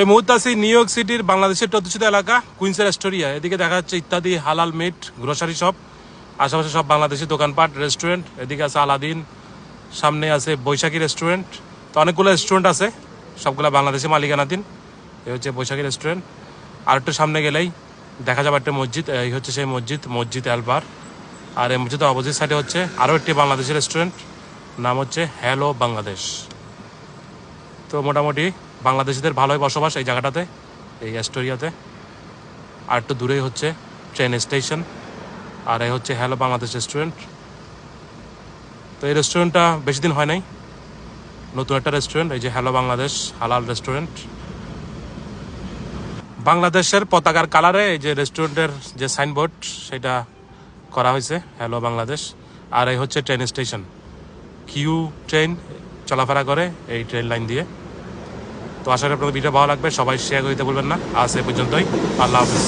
এই মুহূর্তে আছি নিউ ইয়র্ক সিটির বাংলাদেশের প্রতিষ্ঠিত এলাকা কুইন্সের এস্টোরিয়া এদিকে দেখা যাচ্ছে ইত্যাদি হালাল মিট গ্রোসারি শপ আশেপাশে সব বাংলাদেশি দোকানপাট রেস্টুরেন্ট এদিকে আছে আলাদিন, সামনে আছে বৈশাখী রেস্টুরেন্ট তো অনেকগুলো রেস্টুরেন্ট আছে, সবগুলো বাংলাদেশি মালিকানাধীন। এই হচ্ছে বৈশাখী রেস্টুরেন্ট আর একটু সামনে গেলেই দেখা যাবে একটা মসজিদ, এই হচ্ছে সেই মসজিদ মসজিদ অ্যালবার আর এই মসজিদের অপোজিট সাইডে হচ্ছে আরও একটি বাংলাদেশি রেস্টুরেন্ট নাম হচ্ছে হ্যালো বাংলাদেশ তো মোটামুটি বাংলাদেশিদের ভালোই বসবাস এই জায়গাটাতে, এই অ্যাস্টোরিয়াতে। আর একটু দূরেই হচ্ছে ট্রেন স্টেশন আর এই হচ্ছে হ্যালো বাংলাদেশ রেস্টুরেন্ট তো এই রেস্টুরেন্টটা বেশি দিন হয় নাই। নতুন একটা রেস্টুরেন্ট এই যে হ্যালো বাংলাদেশ হালাল রেস্টুরেন্ট বাংলাদেশের পতাকার কালারে এই যে রেস্টুরেন্টের যে সাইনবোর্ড সেটা করা হয়েছে হ্যালো বাংলাদেশ আর এই হচ্ছে ট্রেন স্টেশন কিউ ট্রেন চলাফেরা করে এই ট্রেন লাইন দিয়ে। তো আশা করি আপনাদের ভিডিও ভালো লাগবে। সবাই শেয়ার করতে বলবেন না। আজ এ পর্যন্তই। আল্লাহ হাফিজ।